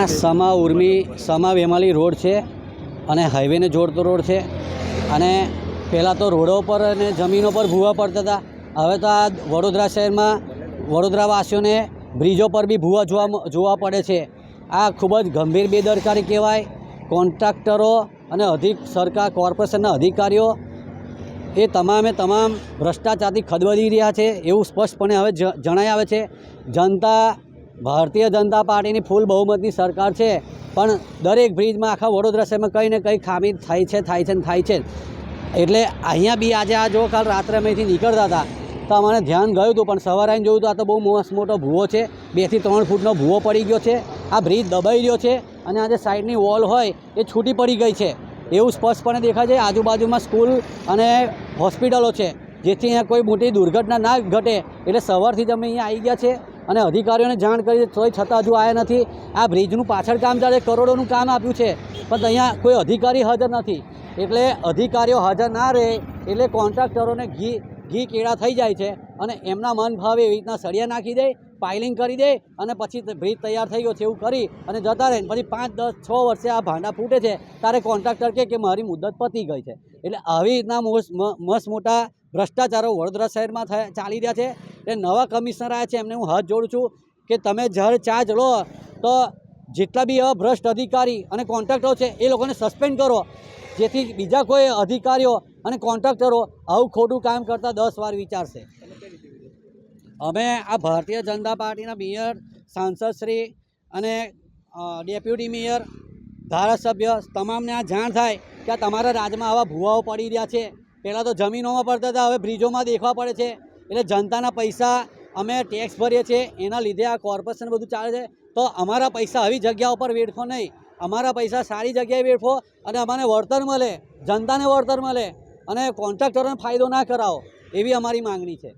આ સમા ઉર્મી, સમા વેમાલી રોડ છે અને હાઈવેને જોડતો રોડ છે. અને પહેલાં તો રોડો પર અને જમીનો પર ભૂવા પડતા હતા. હવે તો આ વડોદરા શહેરમાં વડોદરાવાસીઓને બ્રિજો પર બી ભૂવા જોવા જોવા પડે છે. આ ખૂબ જ ગંભીર બેદરકારી કહેવાય. કોન્ટ્રાક્ટરો અને અધિક, સરકાર, કોર્પોરેશનના અધિકારીઓ એ તમામે તમામ ભ્રષ્ટાચારથી ખદબદી રહ્યા છે એવું સ્પષ્ટપણે હવે જણાઈ આવે છે. જનતા ભારતીય જનતા પાર્ટીની ફૂલ બહુમતની સરકાર છે. પણ દરેક બ્રિજમાં આખા વડોદરા શહેરમાં કંઈ ને કંઈ ખામી થાય છે થાય છે ને થાય છે. એટલે અહીંયા બી આજે આ જો કાલ રાત્રે અમેથી નીકળતા હતા, તો અમને ધ્યાન ગયું હતું, પણ સવારે આવીને જોયું તો આ તો બહુ મસ્ત મોટો ભૂવો છે. બેથી ત્રણ ફૂટનો ભૂવો પડી ગયો છે. આ બ્રિજ દબાઈ રહ્યો છે અને આ જે સાઈડની વોલ હોય એ છૂટી પડી ગઈ છે. એવું સ્પષ્ટપણે દેખાય છે, આજુબાજુમાં સ્કૂલ અને હોસ્પિટલો છે, જેથી અહીંયા કોઈ મોટી દુર્ઘટના ના ઘટે. એટલે સવારથી જ અમે અહીંયા આવી ગયા છે. અને અધિકારીઓને જાણ કરી તોય છતાં હજુ આવ્યા નથી. આ બ્રિજનું પાછળ કામ ચાલે, કરોડોનું કામ આપ્યું છે, પણ અહીંયા કોઈ અધિકારી હાજર નથી. એટલે અધિકારીઓ હાજર ના રહે, એટલે કોન્ટ્રાક્ટરોને ઘી ઘી કેળા થઈ જાય છે અને એમના મન ભાવે એવી રીતના સળિયા નાખી દે, પાઇલિંગ કરી દે અને પછી બ્રિજ તૈયાર થઈ ગયો છે એવું કરી અને જતા રહે. પછી પાંચ, દસ, છ વર્ષે આ ભાંડા ફૂટે છે, ત્યારે કોન્ટ્રાક્ટર કે કે મારી મુદત પતી ગઈ છે. એટલે આવી રીતના મોસ- મસ્ત મોટા ભ્રષ્ટાચારો વડોદરા શહેરમાં થયા, ચાલી રહ્યા છે. એટલે નવા કમિશનર આવ્યા છે, એમને હું હાથ જોડું છું કે તમે જ્યારે ચાર્જ લો, તો જેટલા બી એવા ભ્રષ્ટ અધિકારી અને કોન્ટ્રાક્ટરો છે, એ લોકોને સસ્પેન્ડ કરો. જેથી બીજા કોઈ અધિકારીઓ અને કોન્ટ્રાક્ટરો આવું ખોટું કામ કરતાં દસ વાર વિચારશે. અમે આ ભારતીય જનતા પાર્ટીના મેયર સાંસદશ્રી અને ડેપ્યુટી મેયર, ધારાસભ્ય તમામને આ જાણ થાય કે આ તમારા રાજ્યમાં આવા ભૂવાઓ પડી રહ્યા છે. પહેલાં તો જમીનોમાં પડતા હતા, હવે બ્રિજોમાં દેખવા પડે છે. એટલે જનતાના પૈસા અમે ટેક્સ ભરીએ છીએ, એના લીધે આ કોર્પોરેશન બધું ચાલે છે. તો અમારા પૈસા આવી જગ્યા ઉપર વેડફો નહીં. અમારા પૈસા સારી જગ્યાએ વેડફો અને અમને વળતર મળે, જનતાને વળતર મળે અને કોન્ટ્રાક્ટરોને ફાયદો ના કરાવો, એવી અમારી માંગણી છે.